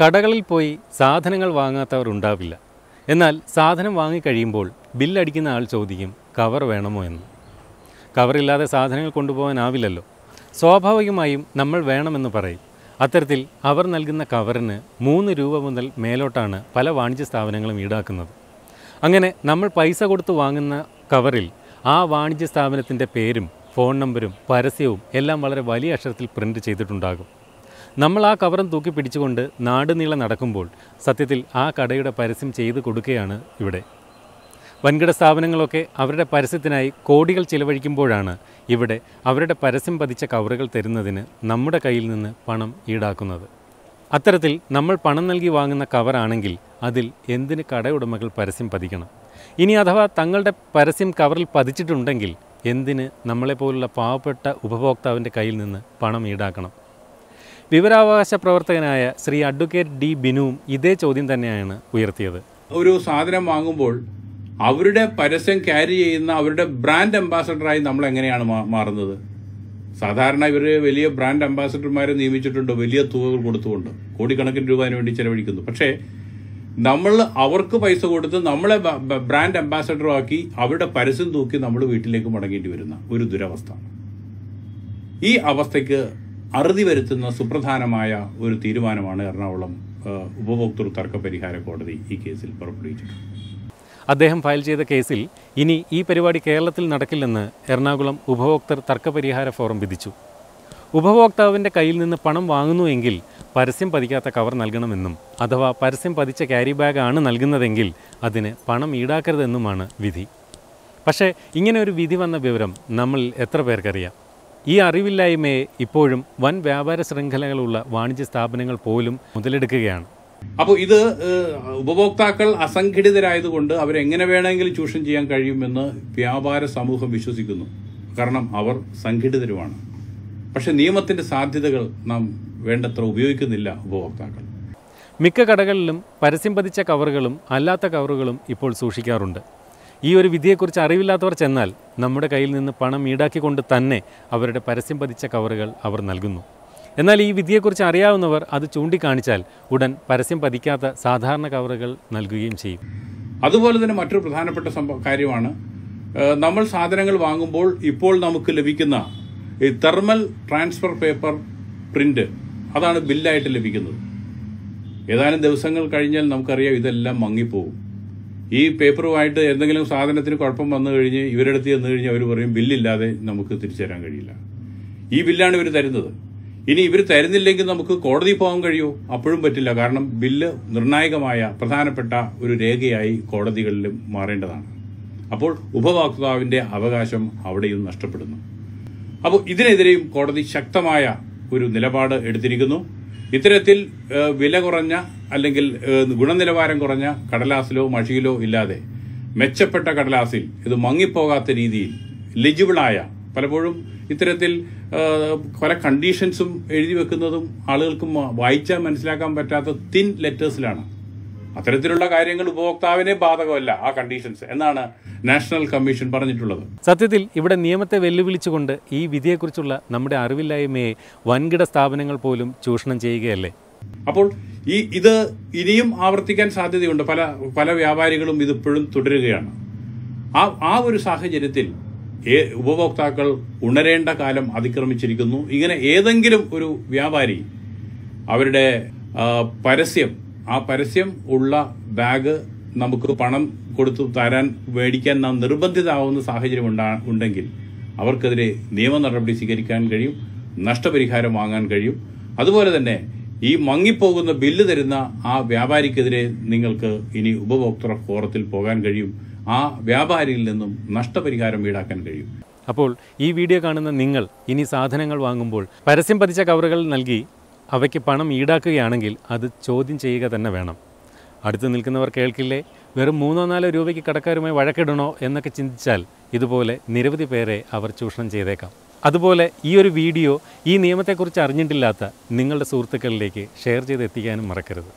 കടകളിൽ പോയി സാധനങ്ങൾ വാങ്ങാത്തവർ ഉണ്ടാവില്ല. എന്നാൽ സാധനം വാങ്ങിക്കഴിയുമ്പോൾ ബില്ലടിക്കുന്ന ആൾ ചോദിക്കും കവർ വേണമോ എന്ന്? കവറില്ലാതെ സാധനങ്ങൾ കൊണ്ടുപോകാനാവില്ലല്ലോ സ്വാഭാവികമായും നമ്മൾ വേണമെന്ന് പറയും. അത്തരത്തിൽ അവർ നൽകുന്ന കവറിന് മൂന്ന് രൂപ മുതൽ മേലോട്ടാണ് പല വാണിജ്യ സ്ഥാപനങ്ങളും ഈടാക്കുന്നത്. അങ്ങനെ നമ്മൾ പൈസ കൊടുത്ത് വാങ്ങുന്ന കവറിൽ ആ വാണിജ്യ സ്ഥാപനത്തിന്റെ പേരും ഫോൺ നമ്പരും പരസ്യവും എല്ലാം വളരെ വലിയ അക്ഷരത്തിൽ പ്രിന്റ് ചെയ്തിട്ടുണ്ടാകും. നമ്മൾ ആ കവറും തൂക്കി പിടിച്ചുകൊണ്ട് നാടുനീളെ നടക്കുമ്പോൾ സത്യത്തിൽ ആ കടയുടെ പരസ്യം ചെയ്ത് കൊടുക്കുകയാണ് ഇവിടെ. വൻകിട സ്ഥാപനങ്ങളൊക്കെ അവരുടെ പരസ്യത്തിനായി കോടികൾ ചിലവഴിക്കുമ്പോഴാണ് ഇവിടെ അവരുടെ പരസ്യം പതിച്ച കവറുകൾ തരുന്നതിന് നമ്മുടെ കയ്യിൽ നിന്ന് പണം ഈടാക്കുന്നത്. അത്തരത്തിൽ നമ്മൾ പണം നൽകി വാങ്ങുന്ന കവറാണെങ്കിൽ അതിൽ എന്തിന് കടയുടമകൾ പരസ്യം പതിക്കണം? ഇനി അഥവാ തങ്ങളുടെ പരസ്യം കവറിൽ പതിച്ചിട്ടുണ്ടെങ്കിൽ എന്തിന് നമ്മളെപ്പോലുള്ള പാവപ്പെട്ട ഉപഭോക്താവിന്റെ കയ്യിൽ നിന്ന് പണം ഈടാക്കണം? വിവരാവകാശ പ്രവർത്തകനായ ശ്രീ അഡ്വക്കേറ്റ് ഡി ബിനുവും ഇതേ ചോദ്യം തന്നെയാണ് ഉയർത്തിയത്. ഒരു സാധനം വാങ്ങുമ്പോൾ അവരുടെ പരസ്യം ക്യാരി ചെയ്യുന്ന അവരുടെ ബ്രാൻഡ് അംബാസഡറായി നമ്മൾ എങ്ങനെയാണ് മാറുന്നത്? സാധാരണ ഇവർ വലിയ ബ്രാൻഡ് അംബാസഡർമാരെ നിയമിച്ചിട്ടുണ്ട് വലിയ തുകകൾ കൊടുത്തുകൊണ്ട്. കോടിക്കണക്കിന് രൂപ വേണ്ടി ചെലവഴിക്കുന്നു. പക്ഷേ നമ്മൾ അവർക്ക് പൈസ കൊടുത്ത് നമ്മളെ ബ്രാൻഡ് അംബാസഡറാക്കി അവരുടെ പരസ്യം തൂക്കി നമ്മൾ വീട്ടിലേക്ക് മടങ്ങേണ്ടി വരുന്ന ഒരു ദുരവസ്ഥ. ഈ അവസ്ഥയ്ക്ക് അറുതി വരുത്തുന്ന സുപ്രധാനമായ ഒരു തീരുമാനമാണ് എറണാകുളം ഉപഭോക്തൃ തർക്ക പരിഹാര കോടതി ഈ കേസിൽ പുറപ്പെടുവിച്ചിട്ടുള്ളത്. അദ്ദേഹം ഫയൽ ചെയ്ത കേസിൽ ഇനി ഈ പരിപാടി കേരളത്തിൽ നടക്കില്ലെന്ന് എറണാകുളം ഉപഭോക്തൃ തർക്കപരിഹാര ഫോറം വിധിച്ചു. ഉപഭോക്താവിന്റെ കയ്യിൽ നിന്ന് പണം വാങ്ങുന്നുവെങ്കിൽ പരസ്യം പതിക്കാത്ത കവർ നൽകണമെന്നും അഥവാ പരസ്യം പതിച്ച ക്യാരി ബാഗാണ് നൽകുന്നതെങ്കിൽ അതിന് പണം ഈടാക്കരുതെന്നുമാണ് വിധി. പക്ഷേ ഇങ്ങനെ ഒരു വിധി വന്ന വിവരം നമ്മൾ എത്ര പേർക്കറിയാം? ഈ അറിവില്ലായ്മയെ ഇപ്പോഴും വൻ വ്യാപാര ശൃംഖലകളുള്ള വാണിജ്യ സ്ഥാപനങ്ങൾ പോലും മുതലെടുക്കുകയാണ്. അപ്പോൾ ഇത് ഉപഭോക്താക്കൾ അസംഘടിതരായതുകൊണ്ട് അവരെങ്ങനെ വേണമെങ്കിലും ചൂഷണം ചെയ്യാൻ കഴിയുമെന്ന് വ്യാപാര സമൂഹം വിശ്വസിക്കുന്നു. കാരണം അവർ സംഘടിതരുമാണ്. പക്ഷെ നിയമത്തിന്റെ സാധ്യതകൾ നാം വേണ്ടത്ര ഉപയോഗിക്കുന്നില്ല ഉപഭോക്താക്കൾ. മിക്ക കടകളിലും പരസ്യം പതിച്ച കവറുകളും അല്ലാത്ത കവറുകളും ഇപ്പോൾ സൂക്ഷിക്കാറുണ്ട്. ഈ ഒരു വിധിയെക്കുറിച്ച് അറിവില്ലാത്തവർ ചെന്നാൽ നമ്മുടെ കയ്യിൽ നിന്ന് പണം ഈടാക്കിക്കൊണ്ട് തന്നെ അവരുടെ പരസ്യം പതിച്ച കവറുകൾ അവർ നൽകുന്നു. എന്നാൽ ഈ വിധിയെക്കുറിച്ച് അറിയാവുന്നവർ അത് ചൂണ്ടിക്കാണിച്ചാൽ ഉടൻ പരസ്യം പതിക്കാത്ത സാധാരണ കവറുകൾ നൽകുകയും ചെയ്യും. അതുപോലെ തന്നെ മറ്റൊരു പ്രധാനപ്പെട്ട സംഭവ കാര്യമാണ് നമ്മൾ സാധനങ്ങൾ വാങ്ങുമ്പോൾ ഇപ്പോൾ നമുക്ക് ലഭിക്കുന്ന ഈ തെർമൽ ട്രാൻസ്ഫർ പേപ്പർ പ്രിന്റ് അതാണ് ബില്ലായിട്ട് ലഭിക്കുന്നത്. ഏതാനും ദിവസങ്ങൾ കഴിഞ്ഞാൽ നമുക്കറിയാം ഇതെല്ലാം മങ്ങിപ്പോകും ഈ പേപ്പറുമായിട്ട് എന്തെങ്കിലും സാധനത്തിന് കുഴപ്പം വന്നു കഴിഞ്ഞ് ഇവരെടുത്ത് ചെന്ന് കഴിഞ്ഞ് അവർ പറയും ബില്ലില്ലാതെ നമുക്ക് തിരിച്ചു തരാൻ കഴിയില്ല. ഈ ബില്ലാണ് ഇവർ തരുന്നത്. ഇനി ഇവർ തരുന്നില്ലെങ്കിൽ നമുക്ക് കോടതി പോകാൻ കഴിയുമോ അപ്പോഴും പറ്റില്ല. കാരണം ബില്ല് നിർണായകമായ പ്രധാനപ്പെട്ട ഒരു രേഖയായി കോടതികളിലും മാറേണ്ടതാണ്. അപ്പോൾ ഉപഭോക്താവിന്റെ അവകാശം അവിടെയും നഷ്ടപ്പെടുന്നു. അപ്പോൾ ഇതിനെതിരെയും കോടതി ശക്തമായ ഒരു നിലപാട് എടുത്തിരിക്കുന്നു. ഇത്തരത്തിൽ വില കുറഞ്ഞ അല്ലെങ്കിൽ ഗുണനിലവാരം കുറഞ്ഞ കടലാസിലോ മഷിയിലോ ഇല്ലാതെ മെച്ചപ്പെട്ട കടലാസിൽ ഇത് മങ്ങിപ്പോകാത്ത രീതിയിൽ ലെജിബിളായ പലപ്പോഴും ഇത്തരത്തിൽ പല കണ്ടീഷൻസും എഴുതി വെക്കുന്നതും ആളുകൾക്ക് വായിച്ചാൽ മനസ്സിലാക്കാൻ പറ്റാത്ത തിൻ ലെറ്റേഴ്സിലാണ് അത്തരത്തിലുള്ള കാര്യങ്ങൾ ഉപഭോക്താവിനെ ബാധകമല്ല ആ കണ്ടീഷൻസ് എന്നാണ് നാഷണൽ കമ്മീഷൻ പറഞ്ഞിട്ടുള്ളത്. സത്യത്തിൽ ഇവിടെ നിയമത്തെ വെല്ലുവിളിച്ചുകൊണ്ട് ഈ വിധിയെക്കുറിച്ചുള്ള നമ്മുടെ അറിവില്ലായ്മയെ വൻകിട സ്ഥാപനങ്ങൾ പോലും ചൂഷണം ചെയ്യുകയല്ലേ? അപ്പോൾ ഈ ഇത് ഇനിയും ആവർത്തിക്കാൻ സാധ്യതയുണ്ട്. പല പല വ്യാപാരികളും ഇതിപ്പോഴും തുടരുകയാണ്. ആ ആ ഒരു സാഹചര്യത്തിൽ ഉപഭോക്താക്കൾ ഉണരേണ്ട കാലം അതിക്രമിച്ചിരിക്കുന്നു. ഇങ്ങനെ ഏതെങ്കിലും ഒരു വ്യാപാരി അവരുടെ പരസ്യം ആ പരസ്യം ഉള്ള ബാഗ് നമുക്ക് പണം കൊടുത്തു തരാൻ മേടിക്കാൻ നാം നിർബന്ധിതാവുന്ന സാഹചര്യം ഉണ്ടാ ഉണ്ടെങ്കിൽ അവർക്കെതിരെ നിയമ നടപടി സ്വീകരിക്കാൻ കഴിയും നഷ്ടപരിഹാരം വാങ്ങാൻ കഴിയും. അതുപോലെ തന്നെ ഈ മങ്ങിപ്പോകുന്ന ബില്ല് തരുന്ന ആ വ്യാപാരിക്കെതിരെ നിങ്ങൾക്ക് ഇനി ഉപഭോക്തൃ ഫോറത്തിൽ പോകാൻ കഴിയും. ആ വ്യാപാരിയിൽ നിന്നും നഷ്ടപരിഹാരം ഈടാക്കാൻ കഴിയും. അപ്പോൾ ഈ വീഡിയോ കാണുന്ന നിങ്ങൾ ഇനി സാധനങ്ങൾ വാങ്ങുമ്പോൾ പരസ്യം പതിച്ച കവറുകൾ നൽകി അവയ്ക്ക് പണം ഈടാക്കുകയാണെങ്കിൽ അത് ചോദ്യം ചെയ്യുക തന്നെ വേണം. അടുത്ത് നിൽക്കുന്നവർ കേൾക്കില്ലേ? വെറും മൂന്നോ നാലോ രൂപയ്ക്ക് കടക്കാരുമായി വഴക്കിടണോ എന്നൊക്കെ ചിന്തിച്ചാൽ ഇതുപോലെ നിരവധി പേരെ അവർ ചൂഷണം ചെയ്തേക്കാം. അതുപോലെ ഈ ഒരു വീഡിയോ ഈ നിയമത്തെക്കുറിച്ച് അറിഞ്ഞിട്ടില്ലാത്ത നിങ്ങളുടെ സുഹൃത്തുക്കളിലേക്ക് ഷെയർ ചെയ്ത് എത്തിക്കാനും മറക്കരുത്.